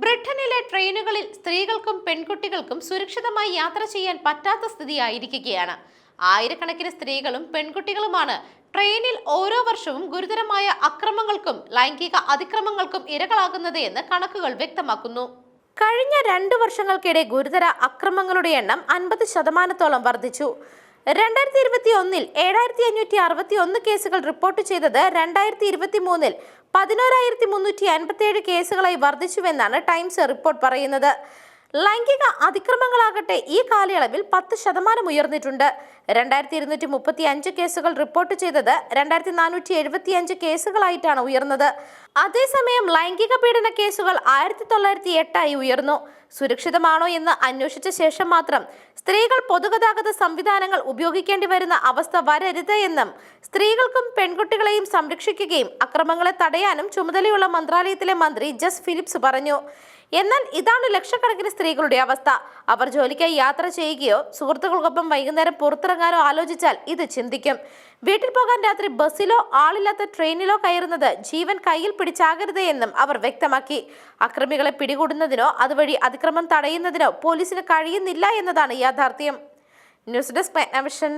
ബ്രിട്ടനിലെ ട്രെയിനുകളിൽ സ്ത്രീകൾക്കും പെൺകുട്ടികൾക്കും സുരക്ഷിതമായി യാത്ര ചെയ്യാൻ പറ്റാത്ത സ്ഥിതിയായിരിക്കുകയാണ്. ആയിരക്കണക്കിന് സ്ത്രീകളും പെൺകുട്ടികളുമാണ് ട്രെയിനിൽ ഓരോ വർഷവും ഗുരുതരമായ അക്രമങ്ങൾക്കും ലൈംഗിക അതിക്രമങ്ങൾക്കും ഇരകളാകുന്നത് എന്ന് കണക്കുകൾ വ്യക്തമാക്കുന്നു. കഴിഞ്ഞ രണ്ടു വർഷങ്ങൾക്കിടെ ഗുരുതര അക്രമങ്ങളുടെ എണ്ണം അൻപത് ശതമാനത്തോളം വർദ്ധിച്ചു. രണ്ടായിരത്തി ഇരുപത്തി ഒന്നിൽ ഏഴായിരത്തി അഞ്ഞൂറ്റി അറുപത്തി ഒന്ന് കേസുകൾ റിപ്പോർട്ട് ചെയ്തത് രണ്ടായിരത്തി ഇരുപത്തി മൂന്നിൽ പതിനോരായിരത്തി മുന്നൂറ്റി അൻപത്തി ഏഴ് കേസുകളായി വർദ്ധിച്ചുവെന്നാണ് ടൈംസ് റിപ്പോർട്ട് പറയുന്നത്. ലൈംഗിക അതിക്രമങ്ങളാകട്ടെ ഈ കാലയളവിൽ പത്ത് ശതമാനം ഉയർന്നിട്ടുണ്ട്. രണ്ടായിരത്തി ഇരുന്നൂറ്റി മുപ്പത്തി അഞ്ച് കേസുകൾ റിപ്പോർട്ട് ചെയ്തത് രണ്ടായിരത്തി നാനൂറ്റി എഴുപത്തി അഞ്ച് കേസുകളായിട്ടാണ് ഉയർന്നത്. അതേസമയം ലൈംഗിക പീഡന കേസുകൾ ആയിരത്തി തൊള്ളായിരത്തി എട്ടായി ഉയർന്നു. സുരക്ഷിതമാണോ എന്ന് അന്വേഷിച്ച ശേഷം മാത്രം സ്ത്രീകൾ പൊതുഗതാഗത സംവിധാനങ്ങൾ ഉപയോഗിക്കേണ്ടി വരുന്ന അവസ്ഥ വരരുത് എന്നും സ്ത്രീകൾക്കും പെൺകുട്ടികളെയും സംരക്ഷിക്കുകയും അക്രമങ്ങളെ തടയാനും ചുമതലയുള്ള മന്ത്രാലയത്തിലെ മന്ത്രി ജസ് ഫിലിപ്സ് പറഞ്ഞു. എന്നാൽ ഇതാണ് ലക്ഷക്കണക്കിന് സ്ത്രീകളുടെ അവസ്ഥ. അവർ ജോലിക്കായി യാത്ര ചെയ്യുകയോ സുഹൃത്തുക്കൾക്കൊപ്പം വൈകുന്നേരം പുറത്തിറങ്ങാനോ ആലോചിച്ചാൽ ഇത് ചിന്തിക്കും. വീട്ടിൽ പോകാൻ രാത്രി ബസ്സിലോ ആളില്ലാത്ത ട്രെയിനിലോ കയറുന്നത് ജീവൻ കയ്യിൽ പിടിച്ചാകരുത് എന്നും അവർ വ്യക്തമാക്കി. അക്രമികളെ പിടികൂടുന്നതിനോ അതുവഴി അതിക്രമം തടയുന്നതിനോ പോലീസിന് കഴിയുന്നില്ല എന്നതാണ് യാഥാർത്ഥ്യം. News desk മെഗ്നവിഷൻ